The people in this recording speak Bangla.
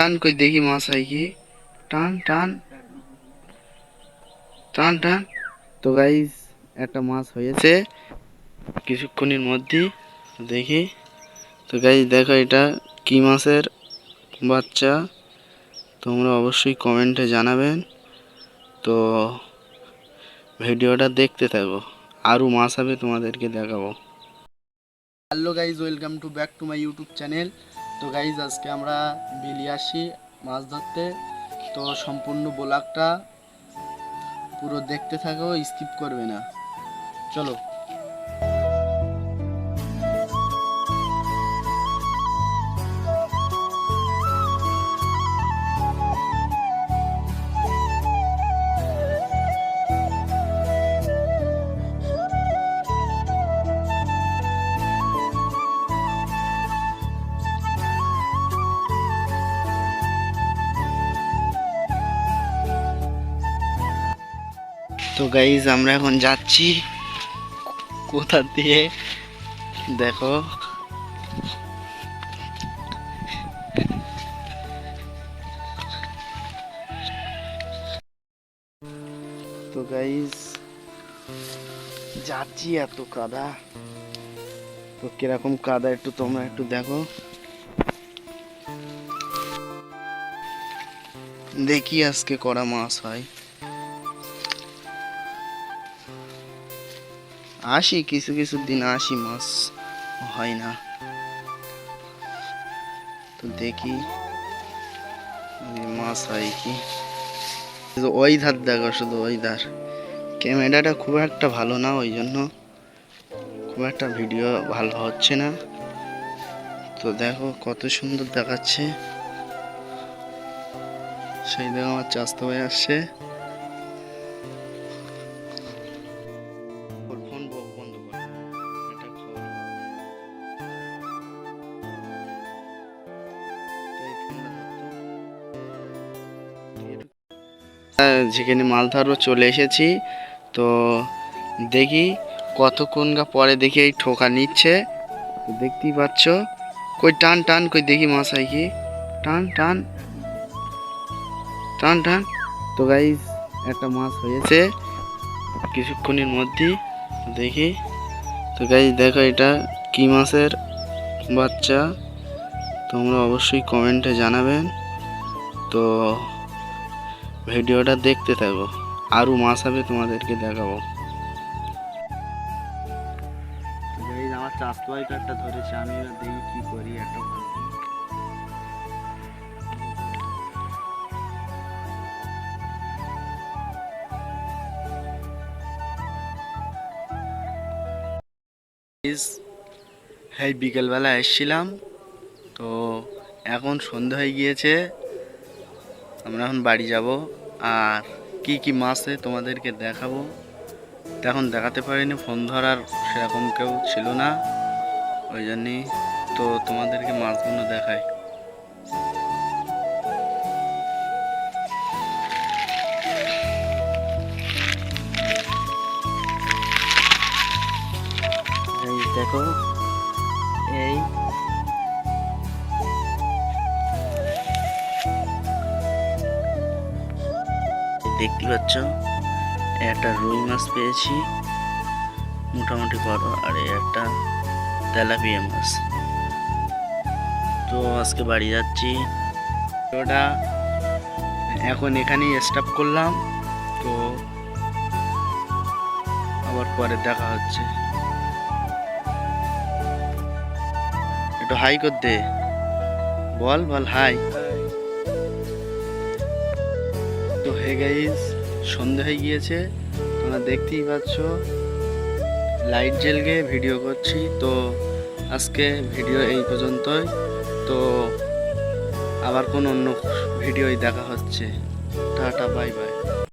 টান কই দেখি মাছ হয় কি? টান টান। টান টান। তো গাইস একটা মাছ হয়েছে। কিছুক্ষণের মধ্যেই দেখি। তো গাইস দেখো এটা কি মাছের বাচ্চা? তোমরা অবশ্যই কমেন্টে জানাবেন। তো ভিডিওটা দেখতে থাকো। আরও মাছ হবে তোমাদেরকে দেখাবো। Hello guys welcome to back to my YouTube channel তো গাইজ আজকে আমরা বিলি আসি মাছ ধরতে। তো সম্পূর্ণ ব্লগটা পুরো দেখতে থাকো স্কিপ করবে না। চলো। তো গাইজ আমরা এখন যাচ্ছি কোথা দিয়ে? দেখো। তো গাইজ যাচ্ছি এত কাদা। তো কীরকম কাদা একটু তোমরা একটু দেখো। দেখি আজকে করা মাছ হয়। আসি কিছু কিছু দিন আসি মাছ হয় না। তো দেখি মাছ হয় কি? ওই ধার দেখো, শুধু ওই ধার। ক্যামেরাটা খুব একটা ভালো না, ওই জন্য খুব একটা ভিডিও ভালো হচ্ছে না। তো দেখো, কত সুন্দর দেখাচ্ছে। সেই দেখো আমার চাস্তো হয়ে আসছে। যেখানে মাছ ধরবো, চলে এসেছি। তো দেখি কতক্ষণ গা পরে দেখি এই ঠোকা নিচ্ছে। দেখতেই পাচ্ছ। কই টান টান, কই দেখি মাছ হয় কি। টান টান। টান টান। তো গাইজ একটা মাছ হয়েছে। কিছুক্ষণের মধ্যেই দেখি। তো গাই দেখো এটা কি মাছের বাচ্চা। তোমরা অবশ্যই কমেন্টে জানাবেন। তো ভিডিওটা দেখতে থাকো। আরও মাছ হবে তোমাদেরকে দেখাবো। আমার ধরেছে, আমি দেখি কি করি একটা হ্যাঁ বিকেলবেলা এসেছিলাম, তো এখন সন্ধ্যা হয়ে গিয়েছে, আমরা এখন বাড়ি যাব। আর কি কি মাছে তোমাদেরকে দেখাবো। তো এখন দেখাতে পারিনি, ফোন ধরার সেরকম কেউ ছিল না। ওই জন্যই তো তোমাদেরকে মাছগুলো এই দেখো দেখতে পাচ্ছ? একটা রুই মাছ পেয়েছি। মোটামুটি বড়, আর একটা তেলাপিয়া মাছ। তো আজকে বাড়ি যাচ্ছি। ওটা এখন এখানেই স্টপ করলাম। তো আবার পরে দেখা হচ্ছে। একটু হাই করতে। বল বল হাই তো হে গাইস সন্ধে হয়ে গিয়েছে, তোমরা দেখতেই পাচ্ছ লাইট জেলগে ভিডিও করছি। তো আজকে ভিডিও এই পর্যন্তই। তো আবার কোন অন্য ভিডিওই দেখা হচ্ছে। Tata bye bye